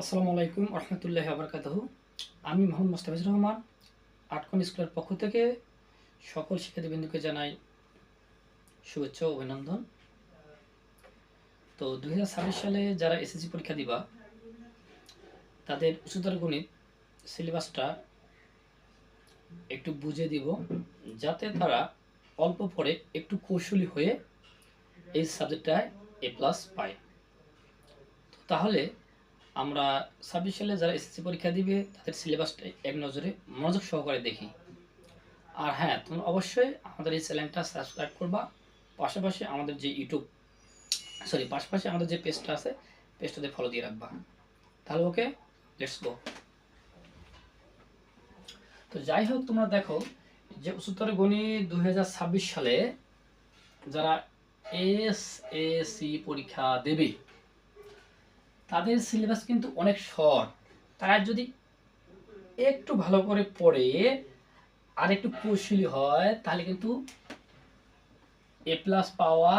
আসসালামু আলাইকুম রহমতুল্লাহ আবরকাত আমি মোহাম্মদ মোস্তাফিজুর রহমান, আটকন স্কুলের পক্ষ থেকে সকল শিক্ষার্থীবৃন্দুকে জানাই শুভেচ্ছা ও অভিনন্দন। তো দু হাজার ছাব্বিশ সালে যারা এসএসসি পরীক্ষা দিবা, তাদের উচ্চতর গণিত সিলেবাসটা একটু বুঝে দিব, যাতে তারা অল্প পরে একটু কৌশলী হয়ে এই সাবজেক্টটায় এ প্লাস পায়। তাহলে আমরা ছাব্বিশ সালে যারা এসএসসি পরীক্ষা দিবে, তাদের সিলেবাসটা এক নজরে মনোযোগ সহকারে দেখি। আর হ্যাঁ তোমরা অবশ্যই আমাদের এই চ্যানেলটা সাবস্ক্রাইব করবা। পাশাপাশি আমাদের যে ইউটিউব সরি পাশাপাশি আমাদের যে পেজটা আছে পেজটাতে ফলো দিয়ে রাখবা। তাহলে ওকে লেটস গো তো যাই হোক, তোমরা দেখো যে উচ্চতর গণিত দু সালে যারা এস এসি পরীক্ষা দেবে তাদের সিলেবাস কিন্তু অনেক শর্ট তারা যদি একটু ভালো করে পড়ে আর একটু কৌশলী হয়, তাহলে কিন্তু এ প্লাস পাওয়া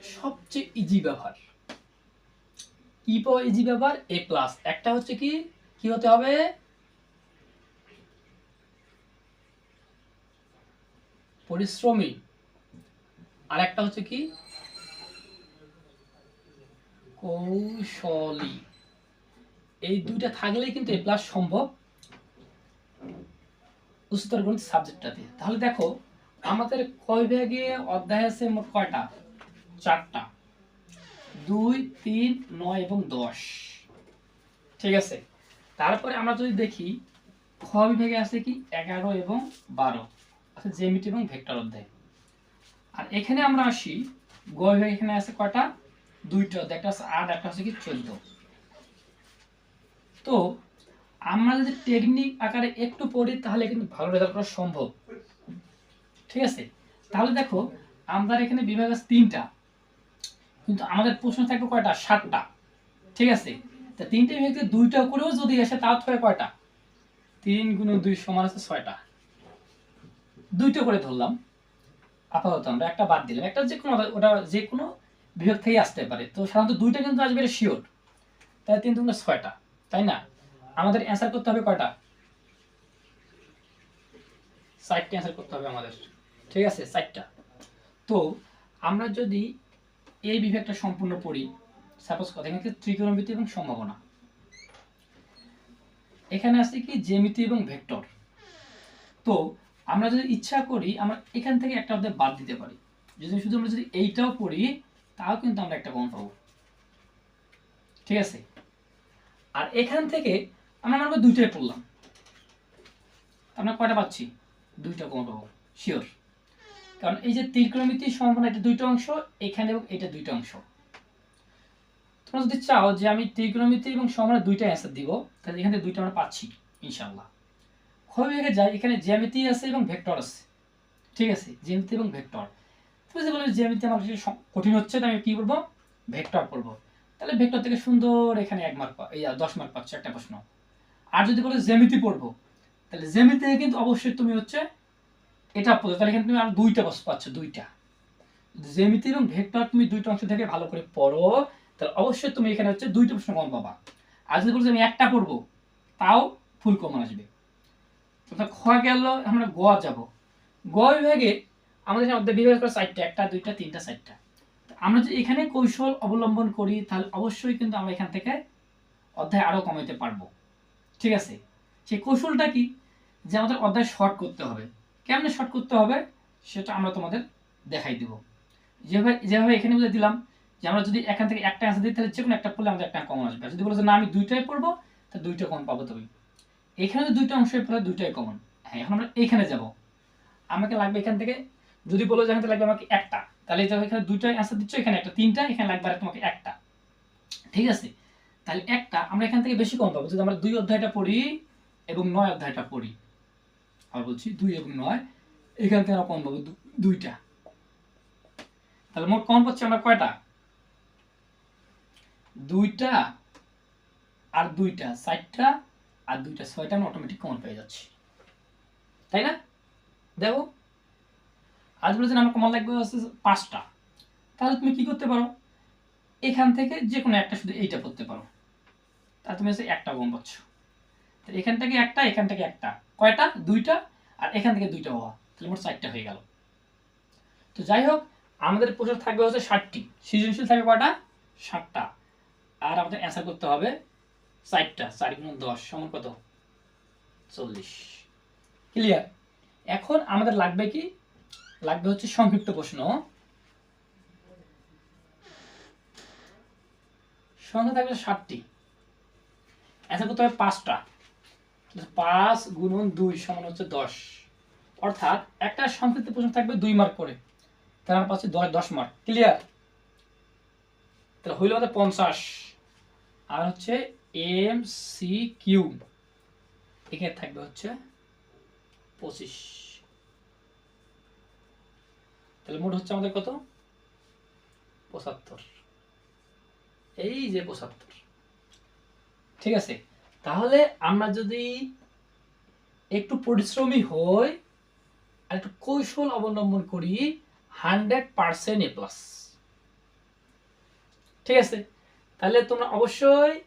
সবচেয়ে ইজি ব্যাপার কি পাওয়া ইজি ব্যাপার এ প্লাস একটা হচ্ছে কি কি হতে হবে? পরিশ্রমী। আর একটা হচ্ছে কি কৌশলী। এই দুইটা থাকলেই কিন্তু এ প্লাস সম্ভব। উচ্চতর গণিত সাবজেক্টটাতে। তাহলে দেখো, আমাদের কয় ভাগে অধ্যায় আছে মোট কয়টা? চারটা। দুই, তিন, নয় এবং দশ। ঠিক আছে? তারপরে আমরা যদি দেখি, খ বিভাগে আছে কি? এগারো এবং বারো। অর্থাৎ জেমিটি এবং ভেক্টর অধ্যায়। আর এখানে আমরা আসি, গ বিভাগে এখানে আছে কয়টা? দুইটা একটা আট, একটা হচ্ছে কি চোদ্দ। তো আমরা যদি টেকনিক আকারে একটু পড়ি, তাহলে কিন্তু ভালো রেজাল্ট করা সম্ভব। ঠিক আছে? তাহলে দেখো, আমাদের এখানে বিভাগ আছে তিনটা। কিন্তু আমাদের প্রশ্ন থাকবে কয়টা? সাতটা। ঠিক আছে? তা তিনটে বিভাগ থেকে দুইটা করেও যদি আসে, তাও থাকে কয়টা? তিন গুণ দুই সমান আছে ছয়টা। দুইটা করে ধরলাম। আপাতত আমরা একটা বাদ দিলাম। একটা যে কোনো, ওটা যে কোনো বিভাগ থেকে আসতে পারে। তো সাধারণত দুইটা কিন্তু আসবে শিওর তাই তিন দুগুণে ছয়টা, তাই না? আমাদের অ্যান্সার করতে হবে কয়টা? চারটে অ্যান্সার করতে হবে আমাদের। ঠিক আছে? চারটা। তো আমরা যদি এই বিভাগটা সম্পূর্ণ পড়ি সাপোজ কথা, এখানে ত্রিকোণমিতি এবং সম্ভাবনা। এখানে আছে কি? জ্যামিতি এবং ভেক্টর। তো আমরা যদি ইচ্ছা করি, আমরা এখান থেকে একটা অধ্যায় বাদ দিতে পারি। যদি শুধু আমরা যদি এইটাও পড়ি তাও কিন্তু আমরা একটা কমন পাবো। ঠিক আছে? আর এখান থেকে আমরা মনে করি দুইটাই পড়লাম। আমরা কয়টা পাচ্ছি? দুইটা কমন পাবো। শিওর কারণ এই যে ত্রিকোণমিতি সম্ভাবনা এটা দুইটা অংশ, এখানে এবং এটা দুইটা অংশ। তোমরা যদি চাও যে আমি ত্রিকোণমিতি এবং সম্ভাবনা দুইটা অ্যান্সার দিব, তাহলে এখান থেকে দুইটা আমরা পাচ্ছি ইনশাল্লাহ বিভাগে যাই, এখানে জ্যামিতি আছে এবং ভেক্টর আছে। ঠিক আছে? জ্যামিতি এবং ভেক্টর। বলবে জ্যামিতি আমার কাছে কঠিন হচ্ছে তাই আমি কি করব ভেক্টর পড়ব তাহলে ভেক্টর থেকে সুন্দর এখানে এক মার্ক এই দশ মার্ক পাচ্ছ একটা প্রশ্ন। আর যদি বলো জ্যামিতি পড়ব, তাহলে জ্যামিতি কিন্তু অবশ্যই তুমি হচ্ছে এটা পড়ো। তাহলে কিন্তু তুমি আর দুইটা প্রশ্ন পাচ্ছ, দুইটা। জ্যামিতি এবং ভেক্টর তুমি দুইটা অংশ থেকে ভালো করে পড়ো, তাহলে অবশ্যই তুমি এখানে হচ্ছে দুইটা প্রশ্ন কম পাবা। আর যদি বলছো আমি একটা পড়ব, তাও ফুল কমন আসবে। তো খ গেল, আমরা গোয়া যাব। গ বিভাগে আমাদের অর্ধেক বিভাগ করে চারটা একটা, দুইটা, তিনটা চারটা আমরা যদি এখানে কৌশল অবলম্বন করি, তাহলে অবশ্যই কিন্তু আমরা এখান থেকে অধ্যায় আরও কমাইতে পারব। ঠিক আছে? সেই কৌশলটা কি? যে আমাদের অধ্যায় শর্ট করতে হবে। কেমনে শর্ট করতে হবে? সেটা আমরা তোমাদের দেখাই দেবো। যেভাবে যেভাবে এখানে বুঝে দিলাম যে আমরা যদি এখান থেকে একটা অ্যান্সার দিই, তাহলে যে কোনো একটা পড়লে আমাদের একটা কমন আসবে। যদি বলো যে না, আমি দুইটাই পড়ব তাহলে দুইটা কমন পাবো তুমি। এখানে যদি দুইটা অংশ পড়ে, দুইটাই কমন। হ্যাঁ এখন আমরা এইখানে যাব। আমাকে লাগবে এখান থেকে যদি বলো যে লাগবে আমাকে একটা, তাহলে এখানে দুইটাই অ্যান্সার দিচ্ছ, এখানে একটা তিনটা, এখানে লাগবে আর তোমাকে একটা। ঠিক আছে? তাহলে একটা আমরা এখান থেকে বেশি কম পাবো। যদি আমরা দুই অধ্যায়টা পড়ি এবং নয় অধ্যায়টা পড়ি আর বলছি দুই এবং নয়, এখান থেকে আমরা কম পাবো দুইটা। তাহলে মোট কম পাচ্ছি আমরা কয়টা? দুইটা আর দুইটা, চারটা আর দুইটা, ছয়টা আমরা অটোমেটিক কমন পেয়ে যাচ্ছি। তাই না? দেখো? আজ বলেছেন আমার কমন লাগবে হচ্ছে পাঁচটা। তাহলে তুমি কি করতে পারো? এখান থেকে যে কোনো একটা শুধু এইটা করতে পারো। তাহলে তুমি হচ্ছে একটা গম পাচ্ছ। তাহলে এখান থেকে একটা, এখান থেকে একটা। কয়টা? দুইটা? আর এখান থেকে দুইটা হওয়া তাহলে মোট চারটা হয়ে গেল। তো যাই হোক, আমাদের প্রশ্ন থাকবে হচ্ছে ষাটটি। সৃজনশীল থাকবে কয়টা? ষাটটা আর আমাদের অ্যান্সার করতে হবে চারটা। চার গুণ দশ সমান কত? চল্লিশ। ক্লিয়ার এখন আমাদের লাগবে কি? লাগবে হচ্ছে সংক্ষিপ্ত প্রশ্ন। সংখ্যা থাকবে ষাটটি অ্যান্সার করতে হবে পাঁচটা। পাঁচ গুণন দুই সমান হচ্ছে দশ। অর্থাৎ একটা সংক্ষিপ্ত প্রশ্ন থাকবে দুই মার্ক করে। আমার পাচ্ছি দশ দশ মার্ক ক্লিয়ার তাহলে হইল আমাদের পঞ্চাশ। আর হচ্ছে এম সি কিউ এখানে থাকবে হচ্ছে পঁচিশ। তাহলে মোট হচ্ছে আমাদের কত? পঁচাত্তর। এই যে পঁচাত্তর। ঠিক আছে? তাহলে আমরা যদি একটু পরিশ্রমী হই, আর একটু কৌশল অবলম্বন করি, হান্ড্রেড পার্সেন্ট এ প্লাস। ঠিক আছে? তাহলে তোমরা অবশ্যই